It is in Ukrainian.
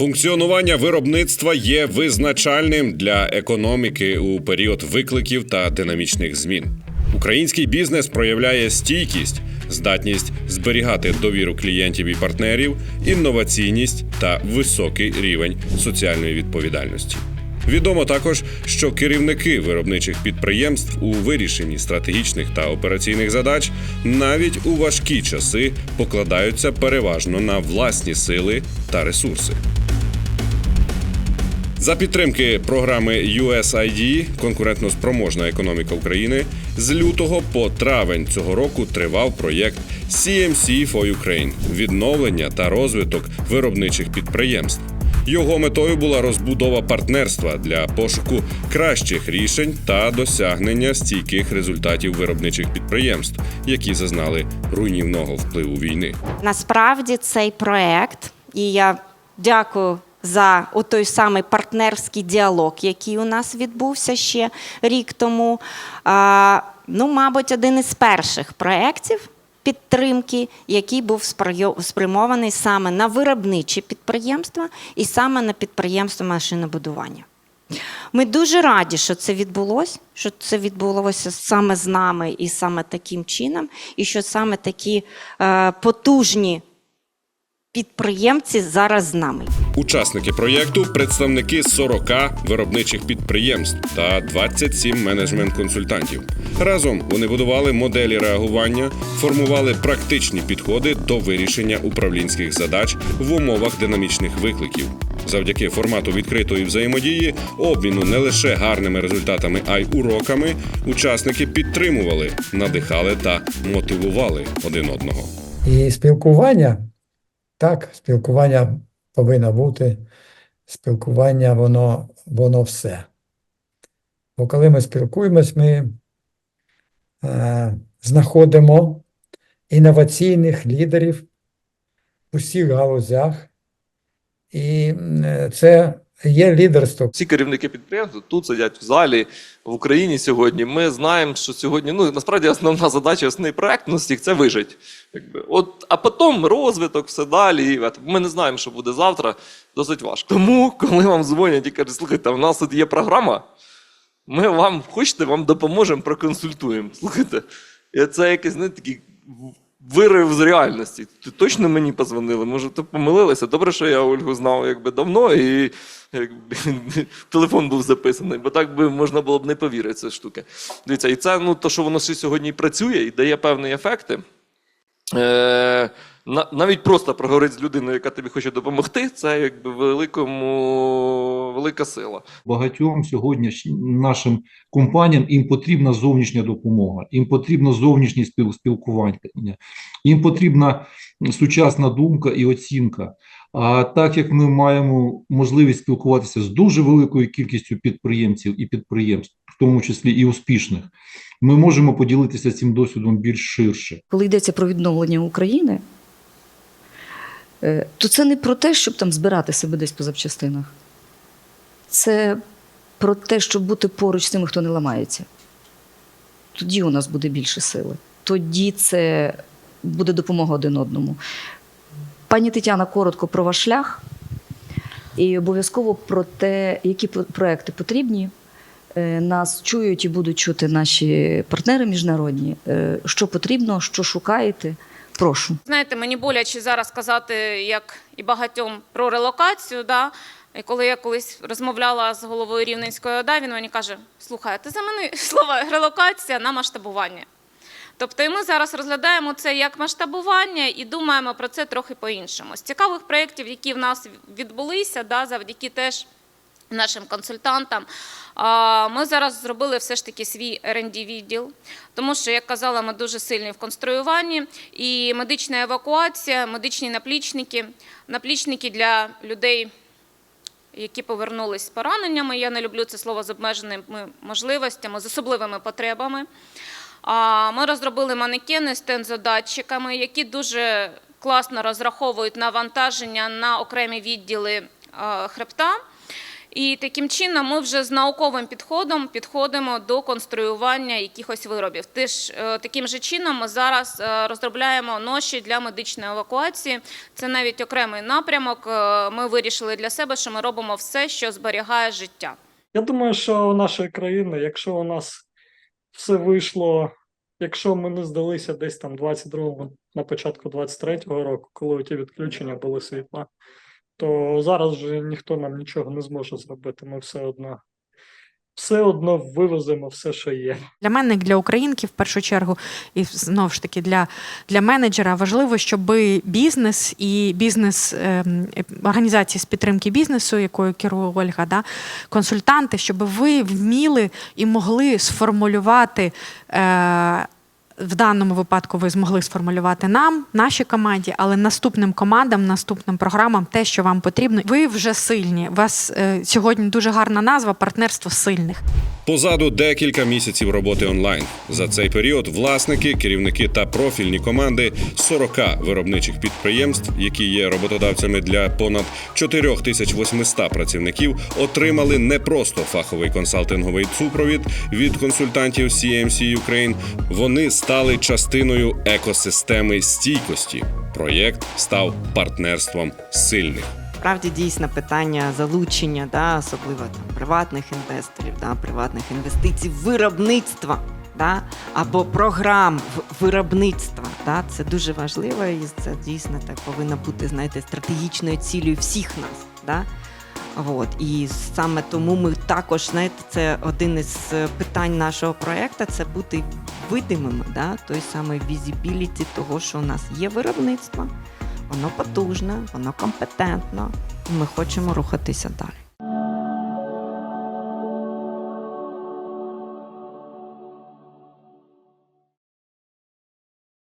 Функціонування виробництва є визначальним для економіки у період викликів та динамічних змін. Український бізнес проявляє стійкість, здатність зберігати довіру клієнтів і партнерів, інноваційність та високий рівень соціальної відповідальності. Відомо також, що керівники виробничих підприємств у вирішенні стратегічних та операційних задач навіть у важкі часи покладаються переважно на власні сили та ресурси. За підтримки програми USAID конкурентно-спроможна економіка України з лютого по травень цього року тривав проєкт CMC for Ukraine – відновлення та розвиток виробничих підприємств. Його метою була розбудова партнерства для пошуку кращих рішень та досягнення стійких результатів виробничих підприємств, які зазнали руйнівного впливу війни. Насправді цей проект, і я дякую за той самий партнерський діалог, який у нас відбувся ще рік тому. Ну, мабуть, один із перших проєктів підтримки, який був спрямований саме на виробничі підприємства і саме на підприємства машинобудування. Ми дуже раді, що це відбулося, що це відбулося саме з нами і саме таким чином, і що саме такі е, потужні підприємці зараз з нами. Учасники проєкту представники 40 виробничих підприємств та 27 менеджмент-консультантів. Разом вони будували моделі реагування, формували практичні підходи до вирішення управлінських задач в умовах динамічних викликів. Завдяки формату відкритої взаємодії, обміну не лише гарними результатами, а й уроками, учасники підтримували, надихали та мотивували один одного. І спілкування, так, спілкування повинно бути. Спілкування, воно, воно все. Бо коли ми спілкуємось, ми е, знаходимо інноваційних лідерів у всіх галузях. І е, це є лідерство. Всі керівники підприємств тут сидять в залі в Україні сьогодні. Ми знаємо, що сьогодні ну насправді основна задача, основний проект у всіх це вижить. Якби от, а потім розвиток, все далі. Ми не знаємо, що буде завтра. Досить важко. Тому, коли вам дзвонять і кажуть, слухайте, у нас тут є програма. Ми вам хочете, вам допоможемо, проконсультуємо. Слухайте, це якийсь не такий вирив з реальності. Ти точно мені позвонили? Може, ти помилилися? Добре, що я Ольгу знав якби давно, і якби, телефон був записаний, бо так би можна було б не повірити це штуки. Дивіться, і це ну, то, що воно ще сьогодні працює і дає певні ефекти. Е, навіть просто проговорити з людиною, яка тобі хоче допомогти, це якби великому, велика сила. Багатьом сьогодні нашим компаніям їм потрібна зовнішня допомога, їм потрібно зовнішнє спіл- спілкування, їм потрібна сучасна думка і оцінка. А так як ми маємо можливість спілкуватися з дуже великою кількістю підприємців і підприємств, в тому числі і успішних, ми можемо поділитися цим досвідом більш ширше. коли йдеться про відновлення України, то це не про те, щоб там збирати себе десь по запчастинах. Це про те, щоб бути поруч з тими, хто не ламається. Тоді у нас буде більше сили. Тоді це буде допомога один одному. Пані Тетяна, коротко про ваш шлях і обов'язково про те, які проекти потрібні. Е, Нас чують і будуть чути наші партнери міжнародні. Е, Що потрібно, що шукаєте. Прошу. Знаєте, мені боляче зараз казати, як і багатьом, про релокацію. Да? І коли я колись розмовляла з головою Рівненської ОДА, він мені каже: слухай, ти замени слово релокація на масштабування. Тобто і ми зараз розглядаємо це як масштабування і думаємо про це трохи по-іншому. З цікавих проєктів, які в нас відбулися, да, завдяки теж нашим консультантам, ми зараз зробили все ж таки свій rd відділ, тому що, як казала, ми дуже сильні в конструюванні. І медична евакуація, медичні наплічники, наплічники для людей які повернулись з пораненнями. Я не люблю це слово з обмеженими можливостями, з особливими потребами. Ми розробили манекени з тензодатчиками, які дуже класно розраховують навантаження на окремі відділи хребта. І таким чином ми вже з науковим підходом підходимо до конструювання якихось виробів. Теж е, таким же чином ми зараз е, розробляємо ноші для медичної евакуації. Це навіть окремий напрямок. Е, Ми вирішили для себе, що ми робимо все, що зберігає життя. Я думаю, що у нашої країни, якщо у нас все вийшло, якщо ми не здалися десь там 22-му, на початку 23-го року, коли ті відключення були світла, то зараз вже ніхто нам нічого не зможе зробити. Ми все одно, все одно вивеземо все, що є. Для мене, для українки, в першу чергу, і знову ж таки для, для менеджера важливо, щоб бізнес і бізнес ем, організації з підтримки бізнесу, якою керує Ольга, да, консультанти, щоб ви вміли і могли сформулювати. Е, в даному випадку ви змогли сформулювати нам, нашій команді, але наступним командам, наступним програмам те, що вам потрібно. Ви вже сильні. У вас е, сьогодні дуже гарна назва партнерство сильних. Позаду декілька місяців роботи онлайн. За цей період власники, керівники та профільні команди 40 виробничих підприємств, які є роботодавцями для понад 4800 працівників, отримали не просто фаховий консалтинговий супровід від консультантів CMC Ukraine. Вони стали частиною екосистеми стійкості. Проєкт став партнерством сильних. Справді дійсно питання залучення, да, особливо там, приватних інвесторів, да, приватних інвестицій, виробництва да, або програм виробництва. Да, це дуже важливо і це дійсно так повинно бути знаєте, стратегічною цілею всіх нас. Да? От. І саме тому ми також, знаєте, це один із е, питань нашого проєкту це бути видимими, да? той самий візібіліті того, що у нас є виробництво, воно потужне, воно компетентно, ми хочемо рухатися далі.